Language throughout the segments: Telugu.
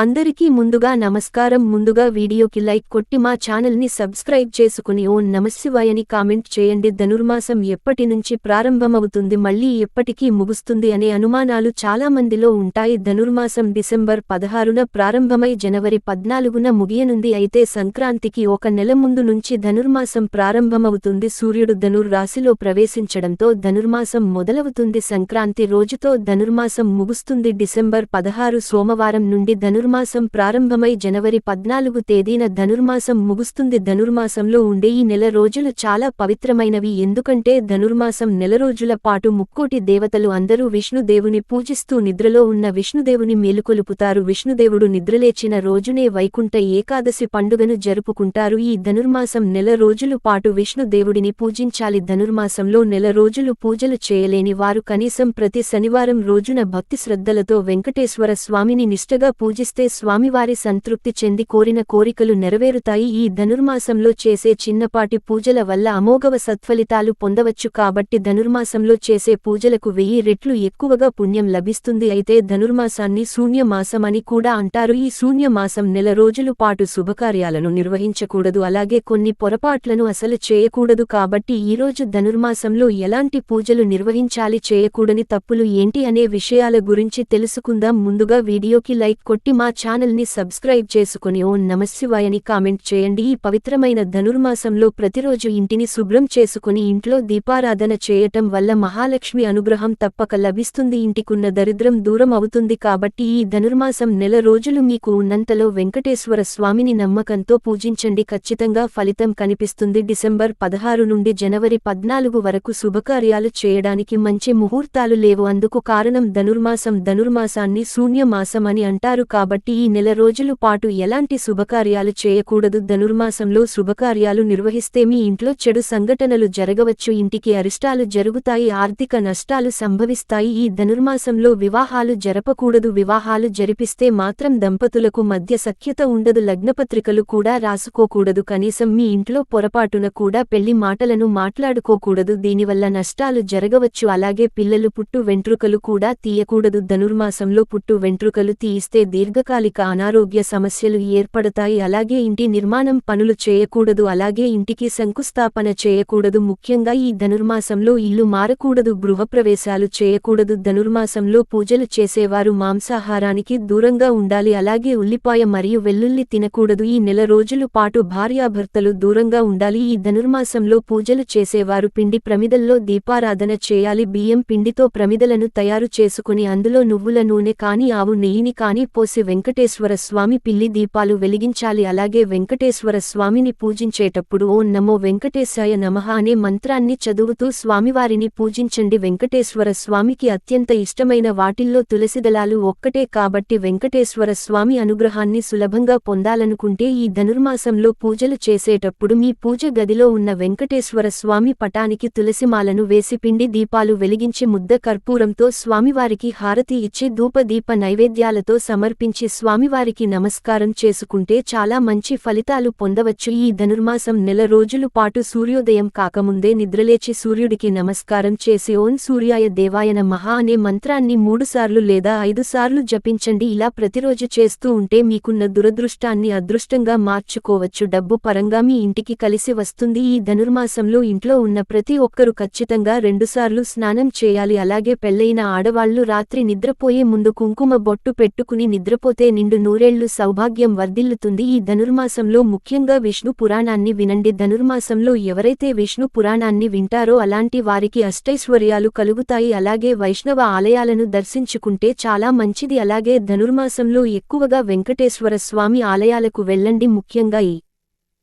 అందరికీ ముందుగా నమస్కారం. ముందుగా వీడియోకి లైక్ కొట్టి మా ఛానల్ని సబ్స్క్రైబ్ చేసుకుని ఓ నమశివాయని కామెంట్ చేయండి. ధనుర్మాసం ఎప్పటి నుంచి ప్రారంభమవుతుంది మళ్ళీ ఎప్పటికీ ముగుస్తుంది అనే అనుమానాలు చాలా మందిలో ఉంటాయి. ధనుర్మాసం డిసెంబర్ పదహారున ప్రారంభమై జనవరి పద్నాలుగున ముగియనుంది. అయితే సంక్రాంతికి ఒక నెల ముందు నుంచి ధనుర్మాసం ప్రారంభమవుతుంది. సూర్యుడు ధనుర్ రాశిలో ప్రవేశించడంతో ధనుర్మాసం మొదలవుతుంది. సంక్రాంతి రోజుతో ధనుర్మాసం ముగుస్తుంది. డిసెంబర్ పదహారు సోమవారం నుండి ధనుర్ ధనుర్మాసం ప్రారంభమై జనవరి పద్నాలుగు తేదీన ధనుర్మాసం ముగుస్తుంది. ధనుర్మాసంలో ఉండే ఈ నెల రోజులు చాలా పవిత్రమైనవి. ఎందుకంటే ధనుర్మాసం నెల రోజుల పాటు ముక్కోటి దేవతలు అందరూ విష్ణుదేవుని పూజిస్తూ నిద్రలో ఉన్న విష్ణుదేవుని మేలుకొలుపుతారు. విష్ణుదేవుడు నిద్రలేచిన రోజునే వైకుంఠ ఏకాదశి పండుగను జరుపుకుంటారు. ఈ ధనుర్మాసం నెల రోజులు పాటు విష్ణుదేవుడిని పూజించాలి. ధనుర్మాసంలో నెల రోజులు పూజలు చేయలేని వారు కనీసం ప్రతి శనివారం రోజున భక్తి శ్రద్ధలతో వెంకటేశ్వర స్వామిని నిష్టగా చేస్తే స్వామివారి సంతృప్తి చెంది కోరిన కోరికలు నెరవేరుతాయి. ఈ ధనుర్మాసంలో చేసే చిన్నపాటి పూజల వల్ల అమోఘవ సత్ఫలితాలు పొందవచ్చు కాబట్టి ధనుర్మాసంలో చేసే పూజలకు వెయ్యి రెట్లు ఎక్కువగా పుణ్యం లభిస్తుంది. అయితే ధనుర్మాసాన్ని శూన్యమాసమని కూడా అంటారు. ఈ శూన్యమాసం నెల రోజులు పాటు శుభకార్యాలను నిర్వహించకూడదు. అలాగే కొన్ని పొరపాట్లను అసలు చేయకూడదు కాబట్టి ఈరోజు ధనుర్మాసంలో ఎలాంటి పూజలు నిర్వహించాలి చేయకూడని తప్పులు ఏంటి అనే విషయాల గురించి తెలుసుకుందాం. ముందుగా వీడియోకి లైక్ కొట్టి మా ఛానల్ని సబ్స్క్రైబ్ చేసుకుని ఓ నమశివాయని కామెంట్ చేయండి. ఈ పవిత్రమైన ధనుర్మాసంలో ప్రతిరోజు ఇంటిని శుభ్రం చేసుకుని ఇంట్లో దీపారాధన చేయటం వల్ల మహాలక్ష్మి అనుగ్రహం తప్పక లభిస్తుంది. ఇంటికున్న దరిద్రం దూరం అవుతుంది కాబట్టి ఈ ధనుర్మాసం నెల రోజులు మీకు ఉన్నంతలో వెంకటేశ్వర స్వామిని నమ్మకంతో పూజించండి. ఖచ్చితంగా ఫలితం కనిపిస్తుంది. డిసెంబర్ పదహారు నుండి జనవరి పద్నాలుగు వరకు శుభకార్యాలు చేయడానికి మంచి ముహూర్తాలు లేవు. అందుకు కారణం ధనుర్మాసం. ధనుర్మాసాన్ని శూన్యమాసం అని అంటారు కాబట్టి ఈ నెల రోజులు పాటు ఎలాంటి శుభకార్యాలు చేయకూడదు. ధనుర్మాసంలో శుభకార్యాలు నిర్వహిస్తే మీ ఇంట్లో చెడు సంఘటనలు జరగవచ్చు. ఇంటికి అరిష్టాలు జరుగుతాయి. ఆర్థిక నష్టాలు సంభవిస్తాయి. ఈ ధనుర్మాసంలో వివాహాలు జరపకూడదు. వివాహాలు జరిపిస్తే మాత్రం దంపతులకు మధ్య సఖ్యత ఉండదు. లగ్నపత్రికలు కూడా రాసుకోకూడదు. కనీసం మీ ఇంట్లో పొరపాటున కూడా పెళ్ళి మాటలను మాట్లాడుకోకూడదు. దీనివల్ల నష్టాలు జరగవచ్చు. అలాగే పిల్లలు పుట్టు వెంట్రుకలు కూడా తీయకూడదు. ధనుర్మాసంలో పుట్టు వెంట్రుకలు తీయిస్తే దీర్ఘకాలిక అనారోగ్య సమస్యలు ఏర్పడతాయి. అలాగే ఇంటి నిర్మాణం పనులు చేయకూడదు. అలాగే ఇంటికి శంకుస్థాపన చేయకూడదు. ముఖ్యంగా ఈ ధనుర్మాసంలో ఇల్లు మారకూడదు. గృహప్రవేశాలు చేయకూడదు. ధనుర్మాసంలో పూజలు చేసేవారు మాంసాహారానికి దూరంగా ఉండాలి. అలాగే ఉల్లిపాయ మరియు వెల్లుల్లి తినకూడదు. ఈ నెల రోజులు పాటు భార్యాభర్తలు దూరంగా ఉండాలి. ఈ ధనుర్మాసంలో పూజలు చేసేవారు పిండి ప్రమిదల్లో దీపారాధన చేయాలి. బియ్యం పిండితో ప్రమిదలను తయారు చేసుకుని అందులో నువ్వుల నూనె కాని ఆవు నెయ్యిని కాని పోసి వెంకటేశ్వర స్వామి పిల్లి దీపాలు వెలిగించాలి. అలాగే వెంకటేశ్వర స్వామిని పూజించేటప్పుడు ఓ నమో వెంకటేశాయ నమః అనే మంత్రాన్ని చదువుతూ స్వామివారిని పూజించండి. వెంకటేశ్వర స్వామికి అత్యంత ఇష్టమైన వాటిల్లో తులసిదళాలు ఒక్కటే. కాబట్టి వెంకటేశ్వర స్వామి అనుగ్రహాన్ని సులభంగా పొందాలనుకుంటే ఈ ధనుర్మాసంలో పూజలు చేసేటప్పుడు మీ పూజ గదిలో ఉన్న వెంకటేశ్వర స్వామి పటానికి తులసిమాలను వేసి పిండి దీపాలు వెలిగించి ముద్ద కర్పూరంతో స్వామివారికి హారతి ఇచ్చి ధూపదీప నైవేద్యాలతో సమర్పించి స్వామివారికి నమస్కారం చేసుకుంటే చాలా మంచి ఫలితాలు పొందవచ్చు. ఈ ధనుర్మాసం నెల రోజులు పాటు సూర్యోదయం కాకముందే నిద్రలేచి సూర్యుడికి నమస్కారం చేసి ఓం సూర్యాయ దేవాయన మహా అనే మంత్రాన్ని మూడుసార్లు లేదా ఐదుసార్లు జపించండి. ఇలా ప్రతిరోజు చేస్తూ ఉంటే మీకున్న దురదృష్టాన్ని అదృష్టంగా మార్చుకోవచ్చు. డబ్బు పరంగా మీ ఇంటికి కలిసి వస్తుంది. ఈ ధనుర్మాసంలో ఇంట్లో ఉన్న ప్రతి ఒక్కరూ ఖచ్చితంగా రెండుసార్లు స్నానం చేయాలి. అలాగే పెళ్ళైన ఆడవాళ్ళు రాత్రి నిద్రపోయే ముందు కుంకుమ బొట్టు పెట్టుకుని లేకపోతే నిండు నూరేళ్ళు సౌభాగ్యం వర్ధిల్లుతుంది. ఈ ధనుర్మాసంలో ముఖ్యంగా విష్ణు పురాణాన్ని వినండి. ధనుర్మాసంలో ఎవరైతే విష్ణు పురాణాన్ని వింటారో అలాంటి వారికి అష్టైశ్వర్యాలు కలుగుతాయి. అలాగే వైష్ణవ ఆలయాలను దర్శించుకుంటే చాలా మంచిది. అలాగే ధనుర్మాసంలో ఎక్కువగా వెంకటేశ్వర స్వామి ఆలయాలకు వెళ్ళండి. ముఖ్యంగా ఈ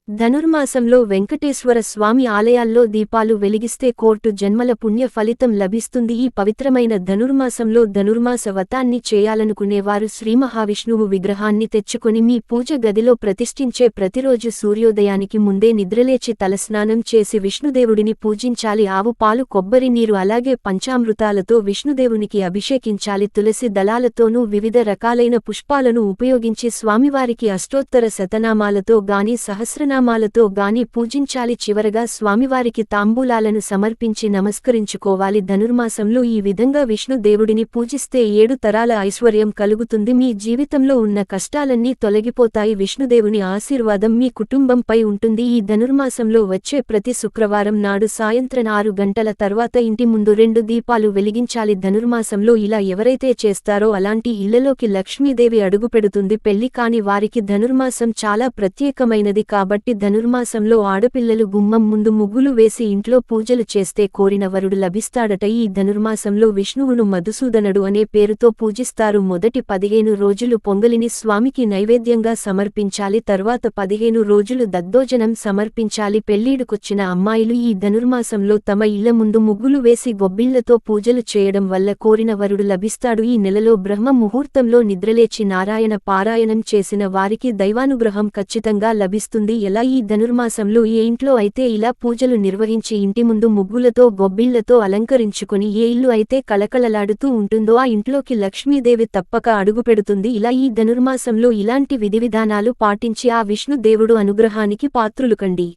ధనుర్మాసంలో వెంకటేశ్వర స్వామి ఆలయాల్లో దీపాలు వెలిగిస్తే కోర్టు జన్మల పుణ్య ఫలితం లభిస్తుంది. ఈ పవిత్రమైన ధనుర్మాసంలో ధనుర్మాస వ్రతాన్ని చేయాలనుకునేవారు శ్రీమహావిష్ణువు విగ్రహాన్ని తెచ్చుకొని మీ పూజ గదిలో ప్రతిష్ఠించే ప్రతిరోజు సూర్యోదయానికి ముందే నిద్రలేచి తలస్నానం చేసి విష్ణుదేవుడిని పూజించాలి. ఆవు పాలు కొబ్బరి నీరు అలాగే పంచామృతాలతో విష్ణుదేవునికి అభిషేకించాలి. తులసి దళాలతోనూ వివిధ రకాలైన పుష్పాలను ఉపయోగించి స్వామివారికి అష్టోత్తర శతనామాలతో గాని సహస్రనామ సహస్రనామాలతో గాని పూజించాలి చివరగా స్వామివారికి తాంబూలాలను సమర్పించి నమస్కరించుకోవాలి. ధనుర్మాసంలో ఈ విధంగా విష్ణు దేవుడిని పూజిస్తే ఏడు తరాల ఐశ్వర్యం కలుగుతుంది. మీ జీవితంలో ఉన్న కష్టాలన్నీ తొలగిపోతాయి. విష్ణుదేవుని ఆశీర్వాదం మీ కుటుంబంపై ఉంటుంది. ఈ ధనుర్మాసంలో వచ్చే ప్రతి శుక్రవారం నాడు సాయంత్రం ఆరు గంటల తర్వాత ఇంటి ముందు రెండు దీపాలు వెలిగించాలి. ధనుర్మాసంలో ఇలా ఎవరైతే చేస్తారో అలాంటి ఇళ్ళలోకి లక్ష్మీదేవి అడుగుపెడుతుంది. పెళ్ళి కాని వారికి ధనుర్మాసం చాలా ప్రత్యేకమైనది కాబట్టి ధనుర్మాసంలో ఆడపిల్లలు గుమ్మం ముందు ముగ్గులు వేసి ఇంట్లో పూజలు చేస్తే కోరిన వరుడు లభిస్తాడట. ఈ ధనుర్మాసంలో విష్ణువును మధుసూదనుడు అనే పేరుతో పూజిస్తారు. మొదటి పదిహేను రోజులు పొంగలిని స్వామికి నైవేద్యంగా సమర్పించాలి. తరువాత పదిహేను రోజులు దద్దోజనం సమర్పించాలి. పెళ్ళీడుకొచ్చిన అమ్మాయిలు ఈ ధనుర్మాసంలో తమ ఇళ్ళ ముందు ముగ్గులు వేసి గొబ్బిళ్ళతో పూజలు చేయడం వల్ల కోరిన వరుడు లభిస్తాడు. ఈ నెలలో బ్రహ్మ ముహూర్తంలో నిద్రలేచి నారాయణ పారాయణం చేసిన వారికి దైవానుగ్రహం ఖచ్చితంగా లభిస్తుంది. ఎలా ఈ ధనుర్మాసంలో ఏ ఇంట్లో అయితే ఇలా పూజలు నిర్వహించి ఇంటి ముందు ముగ్గులతో గొబ్బిళ్ళతో అలంకరించుకుని ఏ ఇల్లు అయితే కళకళలాడుతూ ఉంటుందో ఆ ఇంట్లోకి లక్ష్మీదేవి తప్పక అడుగుపెడుతుంది. ఇలా ఈ ధనుర్మాసంలో ఇలాంటి విధివిధానాలు పాటించి ఆ విష్ణు దేవుడు అనుగ్రహానికి పాత్రులు కండి.